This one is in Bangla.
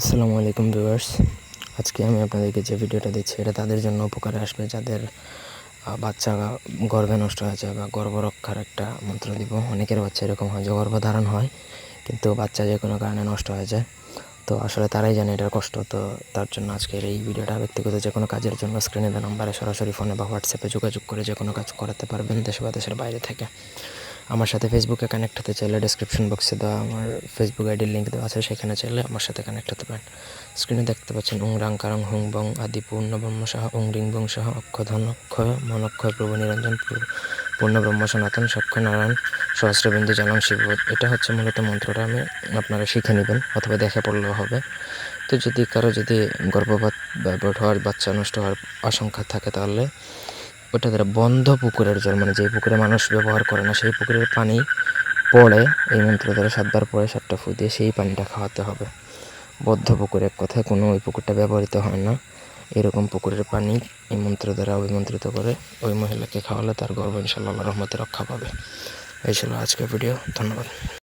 আসসালামু আলাইকুম ভিউয়ার্স। আজকে আমি আপনাদেরকে যে ভিডিওটা দিচ্ছি, এটা তাদের জন্য উপকারে আসবে। যাদের বাচ্চা গর্ভে নষ্ট হয়ে যায় বা গর্ভ রক্ষার একটা মন্ত্র দিব। অনেকের বাচ্চা এরকম হয়, যে গর্ভধারণ হয়, কিন্তু বাচ্চা যে কোনো কারণে নষ্ট হয়ে যায়। তো আসলে তারাই জানে এটার কষ্ট। তো তার জন্য আজকের এই ভিডিওটা ব্যক্তিগত যে কোনো কাজের জন্য স্ক্রিনে দেওয়া নাম্বারে সরাসরি ফোনে বা হোয়াটসঅ্যাপে যোগাযোগ করে যে কোনো কাজ করাতে পারবেন দেশে বা দেশের বাইরে থেকে। আমার সাথে ফেসবুকে কানেক্ট হতে চাইলে ডিসক্রিপশন বক্সে দেওয়া, আমার ফেসবুক আইডির লিঙ্ক দেওয়া আছে, সেখানে চাইলে আমার সাথে কানেক্ট হতে পারেন। স্ক্রিনে দেখতে পাচ্ছেন উং, রাং, কারং, হুং, বং, আদি পূর্ণব্রহ্ম সাহা, উং, রিং, বং সাহ অক্ষয় মনক্ষয় প্রভু, নিরঞ্জন, পূ- পূর্ণব্রহ্ম সনাতন, সক্ষ, নারায়ণ, সহস্রবিন্দু জালন শিব এটা হচ্ছে মূলত মন্ত্রটা, আমি আপনারা শিখে নেবেন, অথবা দেখে পড়লেও হবে। তো যদি কারও যদি গর্ভপাত হওয়ার বাচ্চা নষ্ট হওয়ার আশঙ্কা থাকে তাহলে ওটা দ্বারা বন্ধ পুকুরের জল মানে যে পুকুরে মানুষ ব্যবহার করে না, সেই পুকুরের পানি পড়ে। এই মন্ত্র দ্বারা সাতবার পরে সাতটা ফু দিয়ে সেই পানিটা খাওয়াতে হবে। বদ্ধ পুকুর এক কথায়, কোনো ওই পুকুরটা ব্যবহৃত হয় না। এরকম পুকুরের পানি এই মন্ত্র দ্বারা অভিমন্ত্রিত করে ওই মহিলাকে খাওয়ালে তার গর্ভ ইনশাল্লাহ রহমতে রক্ষা পাবে। এই ছিল আজকের ভিডিও, ধন্যবাদ।